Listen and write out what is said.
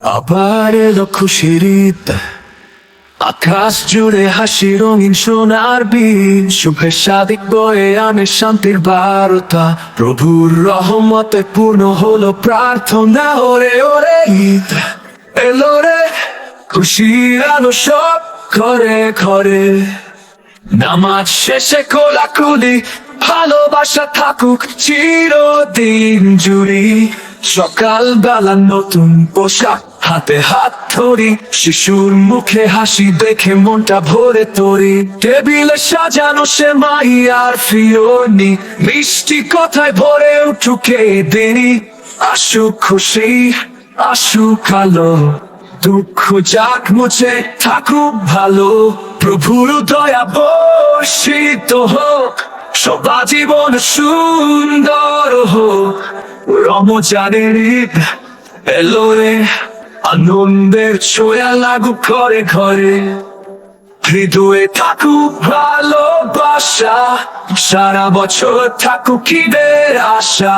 আবার এলো খুশির আকাশ জুড়ে হাসি, রঙিন সোনার বীজ। শুভে সাদিক বয়ে আনে শান্তির বারতা। প্রভুর রহমতে পূর্ণ হলো প্রার্থনা। ওরে ওরে, ঈদ। এলো রে খুশি আলো সব ঘরে ঘরে। নামাজ শেষে কোলাকুলি। ভালোবাসা থাকুক চিরদিন জুড়ি। সকাল বেলা নতুন পোশাক, হাতে হাত ধরি, শিশুর মুখে হাসি দেখে মনটা ভরে তরি। টেবিলে সাজানো সে মাই আর ফিওনি মিষ্টি কথায় ভরে উঠুকে দিনই আসুক খুশি, আসুক আলো, দুঃখ যাক মুছে, থাকুক ভালো। প্রভুর দয়া বর্ষিত হোক সবা জীবন সুন্দর হোক। রমজানের ঈদ, এলো রে। আনন্দের ছোয়া লাগুক ঘরে ঘরে। হৃদয়ে থাকুক ভালোবাসা, সারা বছর থাকুক ঈদের আশা।